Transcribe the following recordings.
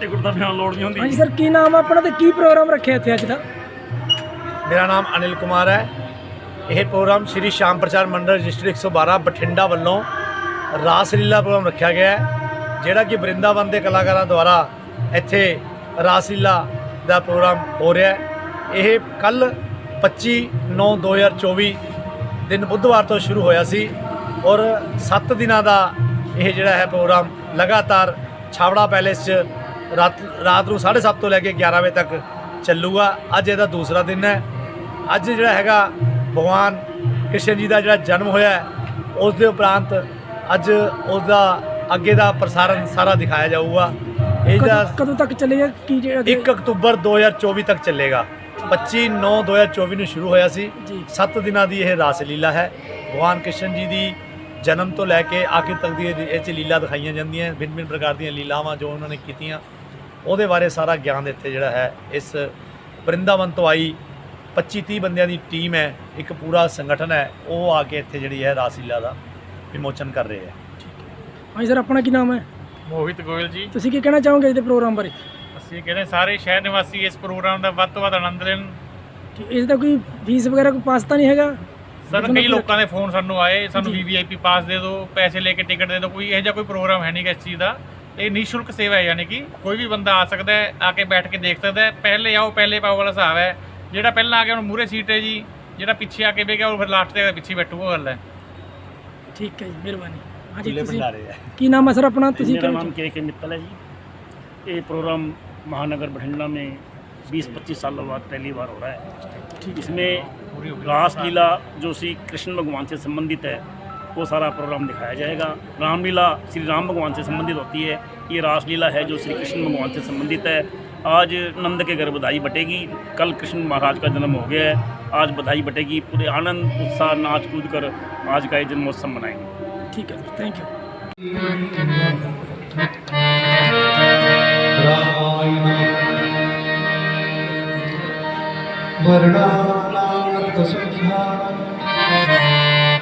ਧੋਤੀ ਕੁੜਤਾ ਪਜਾਮਾ ਲੋੜ ਨਹੀਂ ਹੁੰਦੀ। ਹਾਂਜੀ ਸਰ ਕੀ ਨਾਮ ਆ ਆਪਣਾ ਤੇ ਕੀ ਪ੍ਰੋਗਰਾਮ ਰੱਖਿਆ ਇੱਥੇ ਅੱਜ ਦਾ? ਮੇਰਾ ਨਾਮ ਅਨਿਲ ਕੁਮਾਰ ਹੈ। ਇਹ ਪ੍ਰੋਗਰਾਮ ਸ਼੍ਰੀ ਸ਼ਾਮ ਪ੍ਰਚਾਰ ਮੰਡਲ ਰਜਿਸਟਰ 112 ਬਠਿੰਡਾ ਵੱਲੋਂ ਰਾਸ ਲੀਲਾ ਪ੍ਰੋਗਰਾਮ ਰੱਖਿਆ ਗਿਆ ਹੈ ਜਿਹੜਾ ਕਿ ਬ੍ਰਿੰਦਾਵਨ ਦੇ ਕਲਾਕਾਰਾਂ ਦੁਆਰਾ ਇੱਥੇ ਰਾਸ ਲੀਲਾ ਦਾ ਪ੍ਰੋਗਰਾਮ ਹੋ ਰਿਹਾ ਹੈ। ਇਹ ਕੱਲ 25 9 2024 ਦਿਨ ਬੁੱਧਵਾਰ ਤੋਂ ਸ਼ੁਰੂ ਹੋਇਆ ਸੀ ਔਰ 7 ਦਿਨਾਂ ਦਾ ਇਹ ਜਿਹੜਾ ਹੈ ਪ੍ਰੋਗਰਾਮ ਲਗਾਤਾਰ ਛਾਵੜਾ ਪੈਲੇਸ 'ਚ ਰਾਤ ਰਾਤ ਨੂੰ 7:30 ਤੋਂ ਲੈ ਕੇ 11 ਵਜੇ ਤੱਕ ਚੱਲੂਗਾ। ਅੱਜ ਇਹਦਾ ਦੂਸਰਾ ਦਿਨ ਹੈ। ਅੱਜ ਜਿਹੜਾ ਹੈਗਾ ਭਗਵਾਨ ਕ੍ਰਿਸ਼ਨ ਜੀ ਦਾ ਜਿਹੜਾ ਜਨਮ ਹੋਇਆ ਉਸ ਦੇ ਉਪਰੰਤ ਅੱਜ ਉਸ ਦਾ ਅੱਗੇ ਦਾ ਪ੍ਰਸਾਰਣ ਸਾਰਾ ਦਿਖਾਇਆ ਜਾਊਗਾ। ਇਹ ਜਿਹੜਾ ਕਦੋਂ- ਤੱਕ ਚੱਲੇਗਾ? ਕੀ ਜਿਹੜਾ 1 ਅਕਤੂਬਰ 2024 ਤੱਕ ਚੱਲੇਗਾ। 25 9 2024 ਨੂੰ ਸ਼ੁਰੂ ਹੋਇਆ ਸੀ। ਜੀ। 7 ਦਿਨਾਂ ਦੀ ਇਹ ਰਾਸ ਲੀਲਾ ਹੈ। ਭਗਵਾਨ ਕ੍ਰਿਸ਼ਨ ਜੀ ਦੀ ਜਨਮ ਤੋਂ ਲੈ ਕੇ ਆਖਿਰ ਤੱਕ ਦੀ ਇਹ ਇਹ 'ਚ ਲੀਲਾ ਦਿਖਾਈਆਂ ਜਾਂਦੀਆਂ। ਭਿੰਨ ਭਿੰਨ ਪ੍ਰਕਾਰ ਦੀਆਂ ਲੀਲਾਵਾਂ ਜੋ ਉਹਨਾਂ ਨੇ ਕੀਤੀਆਂ। ਉਹਦੇ ਬਾਰੇ ਸਾਰਾ ਗਿਆਨ ਇੱਥੇ ਜਿਹੜਾ ਹੈ ਇਸ ਬ੍ਰਿੰਦਾਵਨ ਤੋਂ ਆਈ 25 30 ਬੰਦਿਆਂ ਦੀ ਟੀਮ ਹੈ ਇੱਕ ਪੂਰਾ ਸੰਗਠਨ ਹੈ ਉਹ ਆ ਕੇ ਇੱਥੇ ਜਿਹੜੀ ਹੈ ਰਾਸ ਲੀਲਾ ਦਾ ਵਿਮੋਚਨ ਕਰ ਰਹੇ ਹੈ। ਹਾਂਜੀ ਸਰ ਆਪਣਾ ਕੀ ਨਾਮ ਹੈ? ਮੋਹਿਤ ਗੋਇਲ ਜੀ। ਤੁਸੀਂ ਕੀ ਕਹਿਣਾ ਚਾਹੋਗੇ ਇਹਦੇ ਪ੍ਰੋਗਰਾਮ ਬਾਰੇ? ਅਸੀਂ ਕਹਿੰਦੇ ਸਾਰੇ ਸ਼ਹਿਰ ਨਿਵਾਸੀ ਇਸ ਪ੍ਰੋਗਰਾਮ ਦਾ ਵੱਧ ਤੋਂ ਵੱਧ ਆਨੰਦ ਲੈਣ। ਕਿ ਇਸ ਦਾ ਕੋਈ ਫੀਸ ਵਗੈਰਾ ਕੋਈ ਪਾਸ ਤਾਂ ਨਹੀਂ ਹੈਗਾ? ਸਰ ਕਈ ਲੋਕਾਂ ਦੇ ਫੋਨ ਸਾਨੂੰ ਆਏ ਸਾਨੂੰ। ਵੀਵੀਆਈਪੀ ਪਾਸ ਦੇ ਦਿਓ ਪੈਸੇ ਲੈ ਕੇ ਟਿਕਟ ਦੇ ਦਿਓ ਕੋਈ ਇਹੋ ਜਿਹਾ ਕੋਈ ਪ੍ਰੋਗਰਾਮ ਹੈ ਨਹੀਂ ਗਾ ਇਸ ਚੀਜ਼ ਦਾ। ਇਹ ਨਿਸ਼ੁਲਕ ਸੇਵਾ ਹੈ ਯਾਨੀ ਕਿ ਕੋਈ ਵੀ ਬੰਦਾ ਆ ਸਕਦਾ ਹੈ ਆ ਕੇ ਬੈਠ ਕੇ ਦੇਖ ਸਕਦਾ ਹੈ ਪਹਿਲੇ ਆਓ ਪਹਿਲੇ ਪਾਓ ਵਾਲਾ ਹਿਸਾਬ ਹੈ ਜਿਹੜਾ ਪਹਿਲਾਂ ਆ ਗਿਆ ਉਹਨੂੰ ਮੂਰੇ ਸੀਟ ਹੈ ਜੀ ਜਿਹੜਾ ਪਿੱਛੇ ਆ ਕੇ ਬਹਿ ਗਿਆ ਉਹ ਫਿਰ ਲਾਸਟ ਤੇ ਪਿੱਛੇ ਬੈਠੂਗਾ ਉਹ ਗੱਲ ਹੈ ਠੀਕ ਹੈ ਜੀ ਮਿਹਰਬਾਨੀ ਹਾਂਜੀ ਖੁੱਲੇ ਤੁਸੀਂ ਭੰਡਾਰੇ ਹੈ ਕੀ ਨਾਮ ਹੈ ਸਰ ਆਪਣਾ ਤੁਸੀਂ मेरा ਕਹਿਣਾ नाम के के मित्तल है जी ये प्रोग्राम महानगर बठिंडा में 20-25 सालों बाद पहली बार हो रहा है इसमें रास लीला जो श्री कृष्ण भगवान से संबंधित है वो सारा प्रोग्राम दिखाया जाएगा। रामलीला श्री राम भगवान से संबंधित होती है। ये रासलीला है जो श्री कृष्ण भगवान से संबंधित है। आज नंद के घर बधाई बटेगी। कल कृष्ण महाराज का जन्म हो गया है। आज बधाई बटेगी। पूरे आनंद उत्साह नाच कूद कर आज का ये जन्मोत्सव मनाएँगे। ठीक है थैंक यू वर्णानाथ संख्या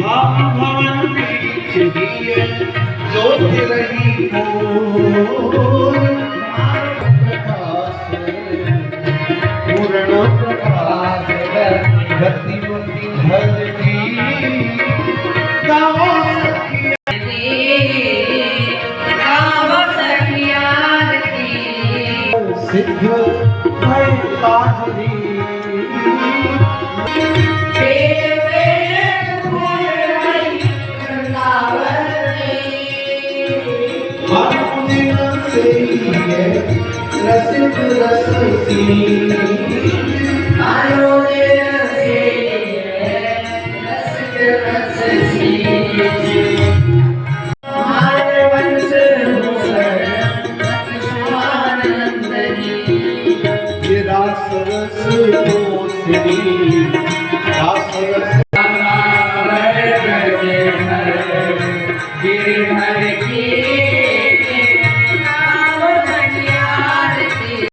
भाव भवन बीच दिए ज्योत रही हो ਸਿੱਧ ਮੈਂ ਕਾਹਰੀ ਤੇਰੇ ਵੇੜੇ ਕੁਮਰਾਈ ਕਰਨਾਵਰੀ ਮਨ ਦਿਨ ਸਹੀ ਹੈ ਰਸਿਤ ਰਸੀ ਆਇਓ ਦੇ ਸੇ ਰਸਿਤ ਰਸੀ Hare